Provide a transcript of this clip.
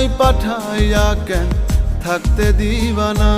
নাই পাঠাইয়া কেন থাকতে দিবানা